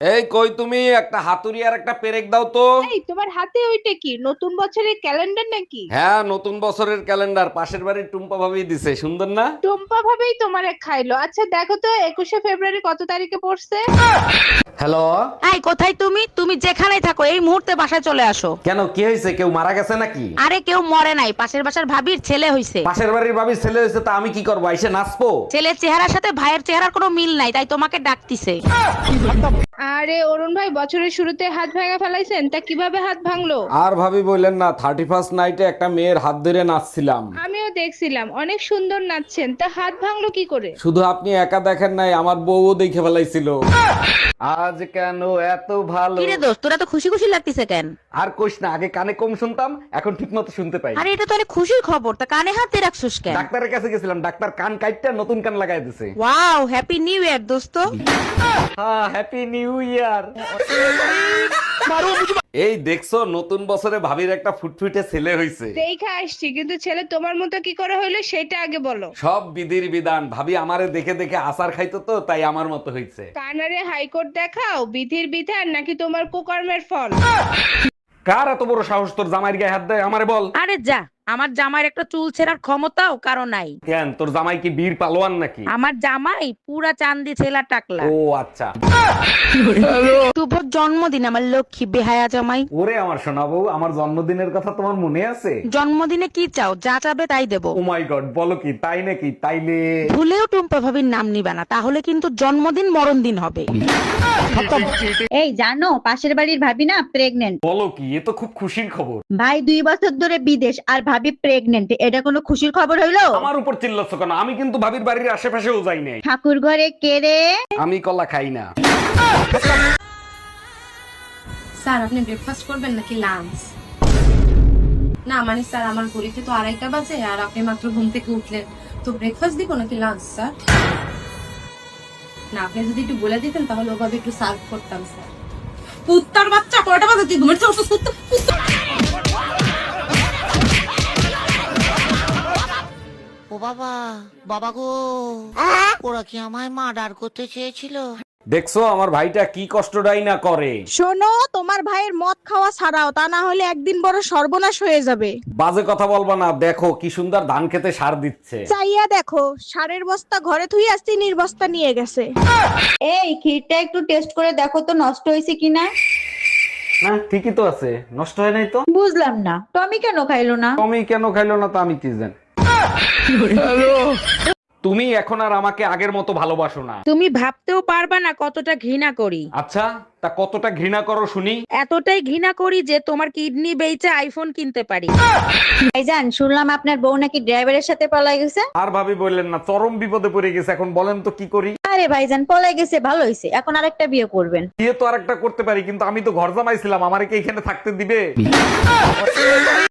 এই কই তুমি? একটা হাতুড়ি আর একটা পেরেক দাও তো। এই তোমার হাতে ওইটা কি? নতুন বছরের ক্যালেন্ডার নাকি? হ্যাঁ নতুন বছরের ক্যালেন্ডার। পাশের বাড়ির টুম্পা ভাবি দিছে সুন্দর না? টুম্পা ভাবেই তোমারে খাইলো। আচ্ছা দেখো তো একুশে ফেব্রুয়ারি কত তারিখে পড়ছে? হ্যালো? এই কোথায় তুমি? তুমি যেখানেই থাকো এই মুহূর্তে বাসায় চলে আসো। কেন কি হয়েছে? কেউ মারা গেছে নাকি? আরে কেউ মরে নাই। পাশের বাসার ভাবির ছেলে হইছে। পাশের বাড়ির ভাবির ছেলে হয়েছে তা আমি কি করব? এসে নাচবো? ছেলের চেহারার সাথে ভাইয়ের চেহারার কোনো মিল নাই তাই তোমাকে ডাকতিছে। আরে অরুণ ভাই বছরের শুরুতে হাত ভাঙা ফেলাইছেন তা কীভাবে হাত ভাঙলো? আর ভাবি বললেন না থার্টি ফার্স্ট নাইটে একটা মেয়ের হাত ধরে নাচছিলাম। আমিও দেখছিলাম অনেক সুন্দর নাচছেন তা হাত ভাঙলো কি করে? শুধু আপনি একা দেখেন নাই আমার বউও দেখে ফেলাইছিল। আজ কেন এত ভালো? কিরে দোস্ত তোরা তো খুশি খুশি লাগতিছে কেন? আর কোশ না আগে কানে কম শুনতাম এখন ঠিক মতো শুনতে পাই। আরে এটা তো অনেক খুশির খবর তা কানে হাতে রাখছিস কেন? ডাক্তারের কাছে গেছিলাম ডাক্তার কান কাইটটা নতুন কান লাগাই দিছে। ওয়াও হ্যাপি নিউ ইয়ার দোস্ত। হ্যাঁ হ্যাপি নিউ ইয়ার এই দেখছ নতুন বছরে ভাবির একটা ফুটফুটে ছেলে হইছে। দেখে আসছি কিন্তু ছেলে তোমার মতো কি করে হইল সেটা আগে বলো। সব বিধির বিধান ভাবি আমারে দেখে দেখে আসার খাইতো তো তাই আমার মতো হইছে। কানারে হাইকোর্ট দেখাও বিধির বিধান নাকি তোমার কুকর্মের ফল? কার এত বড় সাহস তোর জামাইয়ের গায়ে হাত দেয়? আমারে বল। আরে যা আমার জামাইয়ের একটা চুল ছেঁড়ার ক্ষমতাও কারও নাই। কেন তোর জামাই কি বীর পালোয়ান নাকি? আমার জামাই পুরা চান্দি ছেলা টাকলা। ও আচ্ছা। শুভ জন্মদিন আমার লক্ষ্মী বেহায়া জামাই। ওরে আমার সোনা বউ আমার জন্মদিনের কথা তোমার মনে আছে? জন্মদিনে কি চাও যা চাবে তাই দেবো। ও মাই গড বলো কি তাই নাকি? তাইলে ভুলেও টুম্পা ভাবির নাম নিবে না তাহলে কিন্তু জন্মদিন মরণ দিন হবে। এই জানো পাশের বাড়ির ভাবি না প্রেগনেন্ট বলো কি এ তো খুব খুশির খবর। ভাই দুই বছর ধরে বিদেশ আর ভাবি প্রেগনেন্ট এটা কোনো খুশির খবর হইল? আমার উপর চিল্লাচ্ছ কেন? আমি কিন্তু ভাবির বাড়ির আশেপাশেও যাই নাই। ঠাকুর ঘরে কেড়ে আমি কলা খাই না। স্যার আপনি ব্রেকফাস্ট করবেন নাকি লাঞ্চ না মানে স্যার আমার ঘড়িতে তো আড়াইটা বাজে আর আপনি মাত্র ঘুম থেকে উঠলেন। তো ব্রেকফাস্ট দিব নাকি লাঞ্চ স্যার? না আপনি যদি একটু বলে দিতেন তাহলে ওভাবে একটু সার্ভ করতাম স্যার কুত্তার বাচ্চা কয়টা বাজে তুই ঘুমেছে কুত্তা ও বাবা বাবা গো ওরা কি আমায় মার্ডার করতে চেয়েছিল? দেখছ আমার ভাইটা কি কষ্টটাই না করে। শোনো তোমার ভাইয়ের মদ খাওয়া ছাড়াও তা না হলে একদিন বড় সর্বনাশ হয়ে যাবে। বাজে কথা বলবা না দেখো কি সুন্দর ধান খেতে সার দিচ্ছে। চাইয়া দেখো সারের বস্তা ঘরে থুই আসছি নির্বস্তা নিয়ে গেছে। এই ক্ষীরটা একটু টেস্ট করে দেখো তো নষ্ট হয়েছে কিনা? না ঠিকই তো আছে নষ্ট হয় নাই তো? বুঝলাম না টমি কেন খাইলো না? তুমি কেন খাইলো না তো আমি কি জানি। তুমি এখন আর আমাকে আগের মতো ভালোবাসো না। তুমি ভাবতেও পারবা না কতটা ঘৃণা করি। আচ্ছা তা কতটা ঘৃণা করো শুনি। এতটাই ঘৃণা করি যে তোমার কিডনি বেচে আইফোন কিনতে পারি। ভাইজান শুনলাম আপনার বউ নাকি ড্রাইভারের সাথে পলাই গেছে। আর ভাবি বললেন না চরম বিপদে পড়ে গেছে এখন বলেন তো কি করি। আরে ভাইজান পলাই গেছে ভালো হয়েছে এখন আরেকটা বিয়ে করবেন। বিয়ে তো আরেকটা করতে পারি কিন্তু আমি তো ঘর জামাইছিলাম আমারে কি এখানে থাকতে দিবে?